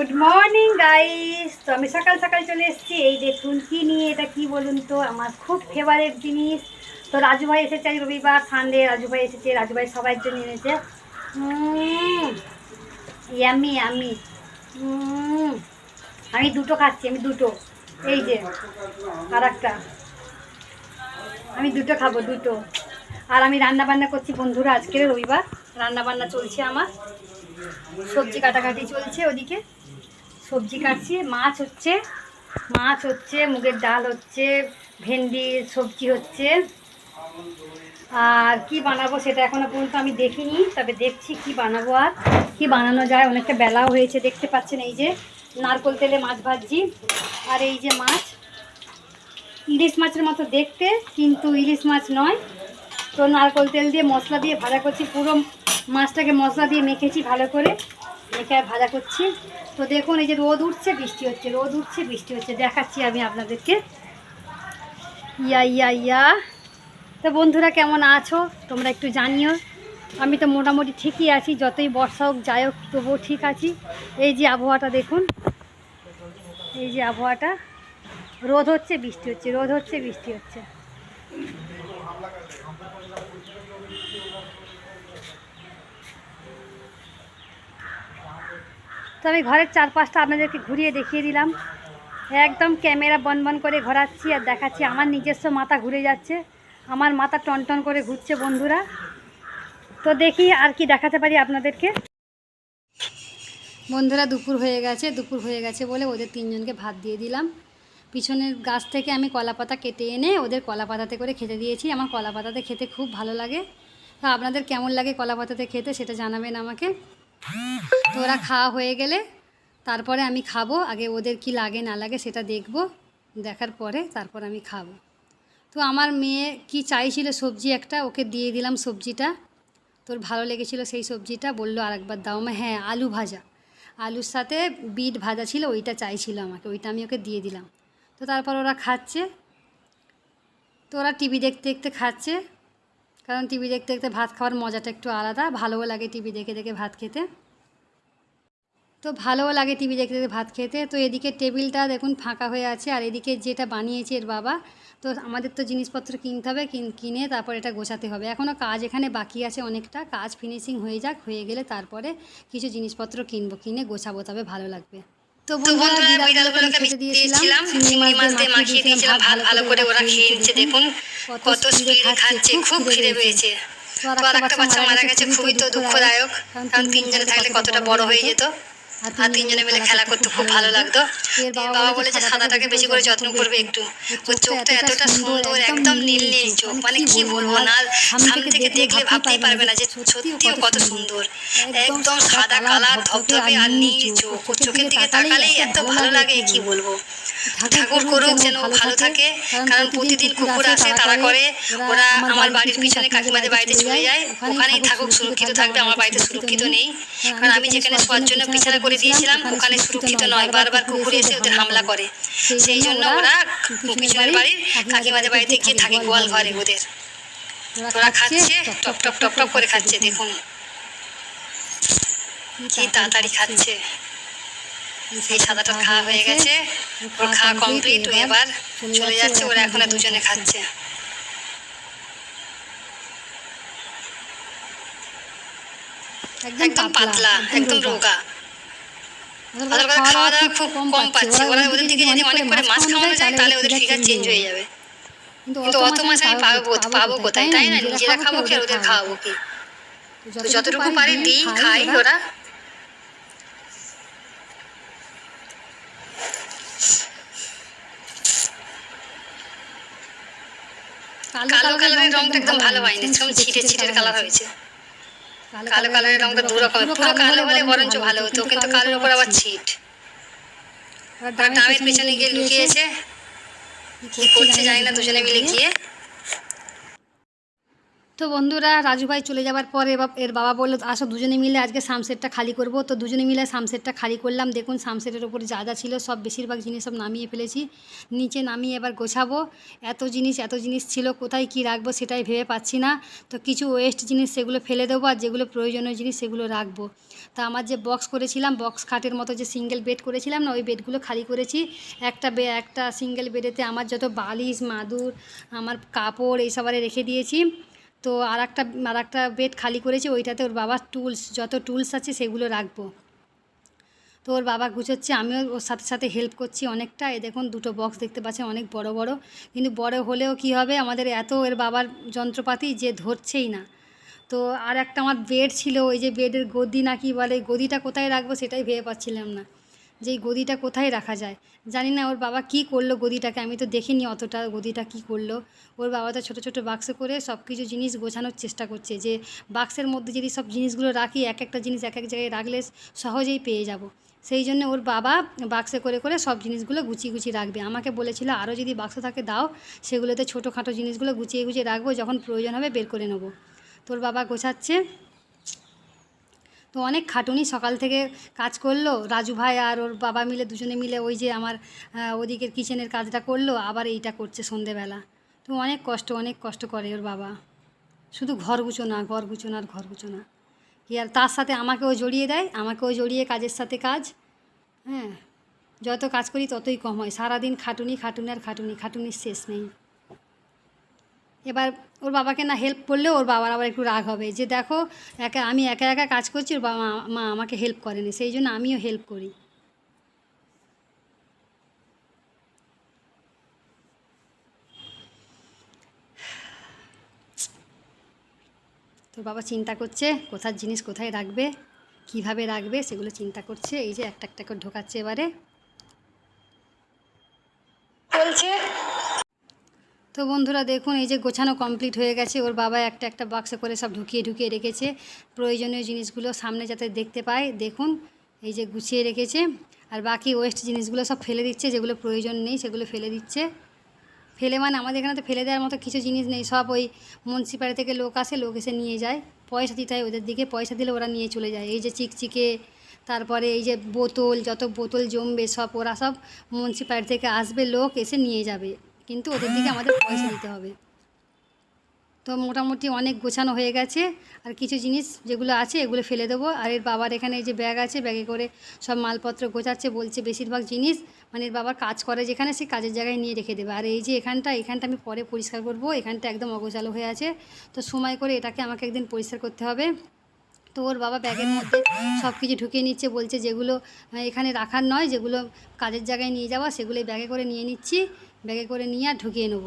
Good morning guys তো আমি সকাল সকাল চলে এসেছি। এই দেখুন, কি নিয়ে এটা কি বলুন তো? আমার খুব ফেভারেট জিনিস। তো রাজু ভাই এসেছে আজ রবিবার সানডে রাজু ভাই এসেছে। রাজু ভাই সবার জন্য এনেছে। ইয়ামি আমি আমি দুটো খাচ্ছি, আমি দুটো। এই যে আর একটা আমি দুটো খাব, দুটো। আর আমি রান্না বান্না করছি, বন্ধুরা, আজকের রবিবার। রান্না বান্না চলছে আমার। সবজি কাটাকাটি চলছে ওদিকে। সবজি কাটছি, মাছ হচ্ছে মাছ হচ্ছে, মুগের ডাল হচ্ছে, ভেন্ডি, সবজি হচ্ছে। আর কি বানাবো সেটা এখনও পর্যন্ত আমি দেখিনি, তবে দেখছি কি বানাবো আর কি বানানো যায়। অনেকটা বেলাও হয়েছে, দেখতে পাচ্ছেন এই যে নারকোল তেলে মাছ ভাজছি, আর এই যে মাছ। ইলিশ মাছের মতো দেখতে, কিন্তু ইলিশ মাছ নয়। তো নারকোল তেল দিয়ে মশলা দিয়ে ভাজা করছি, পুরো মাছটাকে মশলা দিয়ে মেখেছি ভালো করে। আর ভাজা করছি। তো দেখুন, এই যে রোদ উঠছে, বৃষ্টি হচ্ছে, রোদ উঠছে, বৃষ্টি হচ্ছে। দেখাচ্ছি আমি আপনাদেরকে। ইয়া ইয়া ইয়া। তো বন্ধুরা, কেমন আছো? তোমরা একটু জানিও। আমি তো মোটামুটি ঠিকই আছি, যতই বর্ষা হোক, যাই হোক, তবুও ঠিক আছি। এই যে আবহাওয়াটা দেখুন। এই যে আবহাওয়াটা। রোদ হচ্ছে, বৃষ্টি হচ্ছে, রোদ হচ্ছে, বৃষ্টি হচ্ছে। তো আমি ঘরের চারপাশটা আপনাদেরকে ঘুরিয়ে দেখিয়ে দিলাম। একদম ক্যামেরা বন বন করে ঘোরাচ্ছি আর দেখাচ্ছি। আমার নিজস্ব মাথা ঘুরে যাচ্ছে। আমার মাথা টনটন করে ঘুরছে বন্ধুরা। তো দেখি আর কি দেখাতে পারি আপনাদেরকে। বন্ধুরা, দুপুর হয়ে গেছে। দুপুর হয়ে গেছে বলে ওদের তিনজনকে ভাত দিয়ে দিলাম। পিছনের গাছ থেকে আমি কলা পাতা কেটে এনে ওদের কলা পাতাতে করে খেতে দিয়েছি। আমার কলা পাতাতে খেতে খুব ভালো লাগে। তো আপনাদের কেমন লাগে কলা পাতাতে খেতে সেটা জানাবেন আমাকে। তো ওরা খাওয়া হয়ে গেলে তারপরে আমি খাব। আগে ওদের কি লাগে, না লাগে সেটা দেখব। দেখার পরে তারপর আমি খাব। তো আমার মেয়ে কি চাইছিল সবজি একটা, ওকে দিয়ে দিলাম সবজিটা। তোর ভালো লেগেছিল সেই সবজিটা, বলল আরেকবার দাও। মা হ্যাঁ আলু ভাজা। আলুর সাথে বিট ভাজা ছিল, ওইটা চাইছিল আমাকে, ওইটা আমি ওকে দিয়ে দিলাম। তো তারপর ওরা খাচ্ছে। তো ওরা টিভি দেখতে দেখতে খাচ্ছে। কারণ টিভি দেখতে দেখতে ভাত খাওয়ার মজাটা একটু আলাদা, ভালোও লাগে টিভি দেখে দেখে ভাত খেতে। তো ভালোও লাগে টিভি দেখতে দেখতে ভাত খেতে। তো এদিকে টেবিলটা দেখুন ফাঁকা হয়ে আছে, আর এদিকে যেটা বানিয়েছে এর বাবা, তো আমাদের তো জিনিসপত্র কিনতে হবে, কিন- তারপর এটা গোছাতে হবে। এখনও কাজ এখানে বাকি আছে অনেকটা, কাজ ফিনিশিং হয়ে যাক, হয়ে গেলে তারপরে কিছু জিনিসপত্র কিনবো, কিনে গোছাবো, তবে ভালো লাগবে। তো বন্ধুরা বিড়ালগুলোকে আমি দিয়েছিলাম চিংড়ি মাছ দিয়ে মাখিয়ে দিয়েছিলাম ভালো ভালো করে ওরা খেয়ে নিচ্ছে দেখুন কত স্পিড খাচ্ছে খুব খিদে পেয়েছে তো আর একটা বাচ্চা মারা গেছে খুবই তো দুঃখদায়ক কারণ তিনজনে থাকলে কতটা বড় হয়ে যেত। আর তিনজনে মিলে খেলা করতে খুব ভালো লাগতো। বাবা বলেছে সাদাটাকে বেশি করে যত্ন করবে একটু। ওর চোখটা এতটা সুন্দর একদম নীল নীল চোখ। মানে কি বলব না সামনে থেকে দেখলে ভাবতেই পারবে না যে সত্যিও কত সুন্দর। একদম সাদা কালার ধবধবে আর নীল চোখ। ওর চোখের দিকে তাকালেই এত ভালো লাগে কি বলব? ঠাকুর করুক যেন ভালো থাকে কারণ প্রতিদিন কুকুর আসে তারা করে ওরা আমার বাড়ির পিছনে কাকিমাদের বাড়িতে চলে যায় ওখানেই থাকুক সুরক্ষিত থাকবে আমার বাড়িতে সুরক্ষিত নেই। কারণ আমি যেখানে শোয়ার জন্য বিছানা করে দিয়েছিলাম ওখানে সুরক্ষিত নয় বারবার কুকুর এসে ওদের হামলা করে। সেই জন্য ওরা পিছনের বাড়ির কাকিমাদের বাড়িতে গিয়ে থাকে গোয়াল ঘরে ওদের। ওরা খাচ্ছে টপ টপ টপ টপ করে খাচ্ছে দেখুন। কি তাড়াতাড়ি খাচ্ছে সাদাটা খাওয়া হয়ে গেছে। ওর খাওয়া কমপ্লিট ও এবার চলে যাচ্ছে ওরা এখন দুজনে খাচ্ছে। একদম পাতলা একদম রোগা। ওদের কথা খাওয়া দাওয়া খুব কম পাচ্ছে। ওরা ওদের দিকে যদি অনেক করে মাছ খাওয়ানো যায় তাহলে ওদের ফিগার চেঞ্জ হয়ে যাবে। কিন্তু অত মাছ আমি পাবো পাবো কোথায়? তাই না? নিজেরা খাব কি ওদের খাওয়াবো কি যতটুকু পারি দিই খাই ওরা। কালো কালারের রংটা একদম ভালো হয়নি। একদম ছিটে ছিটের কালার হয়েছে। কালো কালারের রংটা দু রকমের। পুরো কালো হলে বরঞ্চ ভালো হতো কিন্তু কালোর উপর আবার ছিট। আর ডামের পেছনে গিয়ে লুকিয়েছে। কি করছে জানি না দুজনে মিলে গিয়ে। তো বন্ধুরা, রাজু ভাই চলে যাওয়ার পরে এর বাবা বলল, আসো দুজনে মিলে আজকে সামসেটটা খালি করব। তো দুজনে মিলে সামসেটটা খালি করলাম। দেখুন সামসেটের ওপরে যা যা ছিল সব বেশিরভাগ জিনিস সব নামিয়ে ফেলেছি। নিচে নামিয়ে এবার গোছাবো। এত জিনিস এত জিনিস ছিল, কোথায় কি রাখব সেটাই ভেবে পাচ্ছি না। তো কিছু ওয়েস্ট জিনিস সেগুলো ফেলে দেবো আর যেগুলো প্রয়োজনীয় জিনিস সেগুলো রাখব। তা আমার যে বক্স করেছিলাম বক্স খাটের মতো যে সিঙ্গেল বেড করেছিলাম না, ওই বেডগুলো খালি করেছি। একটা বে, একটা সিঙ্গেল বেডেতে আমার যত বালিশ, মাদুর, আমার কাপড় এইসব রেখে দিয়েছি। তো আর একটা আর একটা বেড খালি করেছি, ওইটাতে ওর বাবার টুলস, যত টুলস আছে সেগুলো রাখব। তো ওর বাবা গুছোচ্ছে, আমিও ওর সাথে সাথে হেল্প করছি অনেকটা। এ দেখুন, দুটো বক্স দেখতে পাচ্ছেন, অনেক বড় বড়। কিন্তু বড় হলেও কি হবে, আমাদের এত এর বাবার যন্ত্রপাতি যে ধরছেই না। তো আর একটা আমার বেড ছিল, ওই যে বেডের গদি না কি বলে, গদিটা কোথায় রাখব সেটাই ভেবে পাচ্ছিলাম না। যে এই গদিটা কোথায় রাখা যায়। জানি না ওর বাবা কি করল গদিটাকে, আমি তো দেখিনি অতটা গদিটা কি করল। ওর বাবা তো ছোটো ছোটো বাক্স করে সব কিছু জিনিস গোছানোর চেষ্টা করছে যে বাক্সের মধ্যে যদি সব জিনিসগুলো রাখি, এক একটা জিনিস এক এক জায়গায় রাখলে সহজেই পেয়ে যাব। সেই জন্য ওর বাবা বাক্সে করে করে সব জিনিসগুলো গুছিয়ে গুছিয়ে রাখবে। আমাকে বলেছিল আরও যদি বাক্স থাকে দাও, সেগুলোতে ছোটোখাটো জিনিসগুলো গুছিয়ে গুছিয়ে রাখব। যখন প্রয়োজন হবে বের করে নেব। তোর বাবা গোছাচ্ছে। তো অনেক খাটুনি সকাল থেকে কাজ করল। রাজু ভাই আর ওর বাবা মিলে দুজনে মিলে ওই যে আমার ওদিকের কিচেনের কাজটা করল, আবার এইটা করছে সন্ধেবেলা। তো অনেক কষ্ট অনেক কষ্ট করে ওর বাবা। শুধু ঘর গুছো না ঘর গুছো না আর ঘর গুছো না কি আর তার সাথে আমাকেও জড়িয়ে দেয়, আমাকেও জড়িয়ে কাজের সাথে কাজ। হ্যাঁ যত কাজ করি ততই কম হয়। সারাদিন খাটুনি খাটুনি আর খাটুনি, খাটুনির শেষ নেই। এবার ওর বাবাকে না হেল্প করলে ওর বাবার আবার একটু রাগ হবে। যে দেখো, একা, আমি একা একা কাজ করছি, ওর বাবা, মা আমাকে হেল্প করেনি। সেই জন্য আমিও হেল্প করি। তোর বাবা চিন্তা করছে, কোথার জিনিস কোথায় রাখবে, কীভাবে রাখবে, সেগুলো চিন্তা করছে। এই যে একটা একটা করে ঢোকাচ্ছে এবারে চলছে তো বন্ধুরা দেখুন, এই যে গোছানো কমপ্লিট হয়ে গেছে। ওর বাবা একটা একটা বাক্সে করে সব ঢুকিয়ে ঢুকিয়ে রেখেছে। প্রয়োজনীয় জিনিসগুলো সামনে যাতে দেখতে পায়। দেখুন, এই যে গুছিয়ে রেখেছে। আর বাকি ওয়েস্ট জিনিসগুলো সব ফেলে দিচ্ছে, যেগুলো প্রয়োজন নেই সেগুলো ফেলে দিচ্ছে। ফেলে মানে আমাদের এখানে তো ফেলে দেওয়ার মতো কিছু জিনিস নেই। সব ওই মুন্সিপালি থেকে লোক আসে, লোক এসে নিয়ে যায়। পয়সা দিতে হয় ওদের দিকে। পয়সা দিলে ওরা নিয়ে চলে যায়। এই যে চিকচিকে, তারপরে এই যে বোতল, যত বোতল জমবে সব, ওরা সব মুন্সিপালিটি থেকে আসবে, লোক এসে নিয়ে যাবে। কিন্তু ওদের দিকে আমাদের পয়সা দিতে হবে। তো মোটামুটি অনেক গোছানো হয়ে গেছে। আর কিছু জিনিস যেগুলো আছে এগুলো ফেলে দেবো। আর এর বাবার এখানে যে ব্যাগ আছে, ব্যাগে করে সব মালপত্র গোছাচ্ছে বলছে বেশিরভাগ জিনিস। মানে এর বাবার কাজ করে যেখানে, সে কাজের জায়গায় নিয়ে রেখে দেবে। আর এই যে এখানটা এখানটা আমি পরে পরিষ্কার করব। এখানটা একদম অগোছালো হয়ে আছে। তো সময় করে এটাকে আমাকে একদিন পরিষ্কার করতে হবে। তো ওর বাবা ব্যাগের মধ্যে সব কিছু ঢুকিয়ে নিচ্ছে, বলছে যেগুলো এখানে রাখার নয়, যেগুলো কাজের জায়গায় নিয়ে যাওয়া, সেগুলো ব্যাগে করে নিয়ে নিচ্ছি। ব্যাগে করে নিয়ে আর ঢুকিয়ে নেব।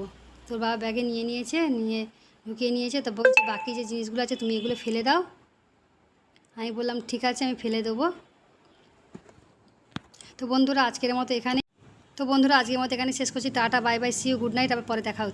তোর বাবা ব্যাগে নিয়ে নিয়েছে, নিয়ে ঢুকিয়ে নিয়েছে, তো বলছে বাকি যে জিনিসগুলো আছে তুমি এগুলো ফেলে দাও। আমি বললাম, ঠিক আছে, আমি ফেলে দেবো। তো বন্ধুরা, আজকের মতো এখানে তো বন্ধুরা, আজকের মতো এখানে শেষ করছি। Tata, bye bye see you good night আবার পরে দেখা হচ্ছে।